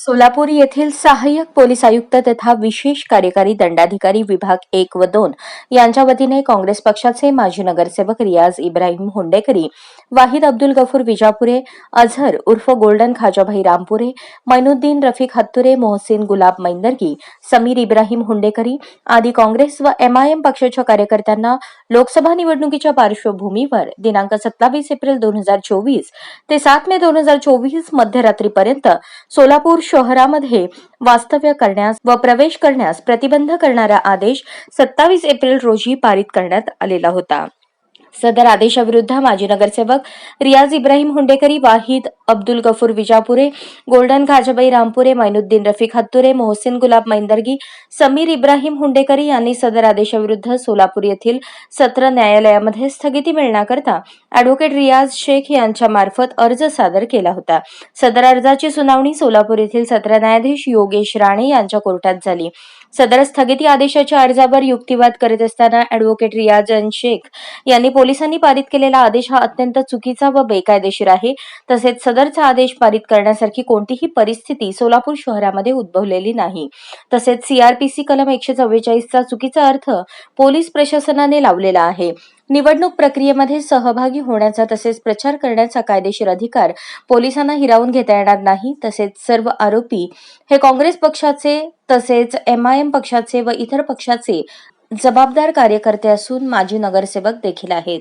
सोलापूर येथील सहाय्यक पोलीस आयुक्त तथा विशेष कार्यकारी दंडाधिकारी विभाग एक व दोन यांच्या वतीने काँग्रेस पक्षाचे माजी नगरसेवक रियाज इब्राहिम हुंडेकरी वाहिद अब्दुल गफूर विजापुरे अझहर उर्फ गोल्डन खाजाभाई रामपुरे मैनुद्दीन रफिक हत्तुरे मोहसिन गुलाब मैंदरगी समीर इब्राहिम हुंडेकरी आदी काँग्रेस व एमआयएम पक्षाच्या कार्यकर्त्यांना लोकसभा निवडणुकीच्या पार्श्वभूमीवर दिनांक सत्तावीस एप्रिल दोन हजार चोवीस ते सात मे दोन हजार चोवीस मध्यरात्रीपर्यंत सोलापूर शहरामध्ये वास्तव्य करण्यास व प्रवेश करण्यास प्रतिबंध करणारा आदेश सत्तावीस एप्रिल रोजी पारित करण्यात आलेला होता. सदर आदेशाविरुद्ध माजी नगरसेवक रियाज इब्राहिम हुंडेकरी वाहिद अब्दुल गफूर विजापुरे गोल्डन खाजाबाई रामपुरे मैनुद्दीन रफिक हत्तुरे मोहसिन गुलाब मैंदर्गी समीर इब्राहिम हुंडेकरी यांनी सदर आदेशाविरुद्ध सोलापूर येथील सत्र न्यायालयामध्ये स्थगिती मिळण्याकरता अॅडव्होकेट रियाज शेख यांच्या मार्फत अर्ज सादर केला होता. सदर अर्जाची सुनावणी सोलापूर येथील सत्र न्यायाधीश योगेश राणे यांच्या कोर्टात झाली. सदर स्थगिती आदेशाच्या अर्जावर युक्तिवाद करत असताना अॅडव्होकेट रियाज शेख यांनी पोलिसांनी पारित केलेला आदेश हा अत्यंत चुकीचा व बेकायदेशीर आहे. तसेच सदरचा आदेश पारित करण्यासारखी कोणतीही परिस्थिती सोलापूर शहरामध्ये उद्भवलेली नाही. तसेच सीआरपीसी कलम एकशे चव्वेचाळीसचा चुकीचा अर्थ पोलीस प्रशासनाने लावलेला आहे. निवडणूक प्रक्रियेमध्ये सहभागी होण्याचा तसेच प्रचार करण्याचा कायदेशीर अधिकार पोलिसांना हिरावून घेता येणार नाही तसेच सर्व आरोपी हे काँग्रेस पक्षाचे तसेच एमआयएम पक्षाचे व इतर पक्षाचे जबाबदार कार्यकर्ते असून माजी नगरसेवक देखील आहेत.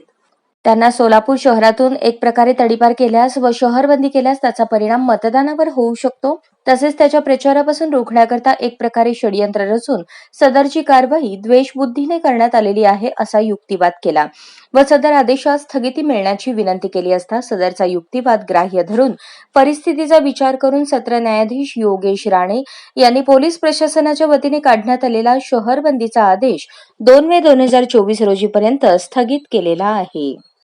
त्यांना सोलापूर शहरातून एक प्रकारे तडीपार केल्यास व शहरबंदी केल्यास त्याचा परिणाम मतदानावर होऊ शकतो. तसेच त्याच्या प्रचारापासून रोखण्याकरता एक प्रकारे षडयंत्र रचून सदरची कारवाई द्वेषबुद्धीने करण्यात आलेली आहे असा युक्तिवाद केला. व सदर आदेशास स्थगिती मिळण्याची विनंती केली असता सदरचा युक्तिवाद ग्राह्य धरून परिस्थितीचा विचार करून सत्र न्यायाधीश योगेश राणे यांनी पोलीस प्रशासनाच्या वतीने काढण्यात आलेला शहरबंदीचा आदेश दोन मे दोन हजार चोवीस रोजीपर्यंत स्थगित केलेला आहे.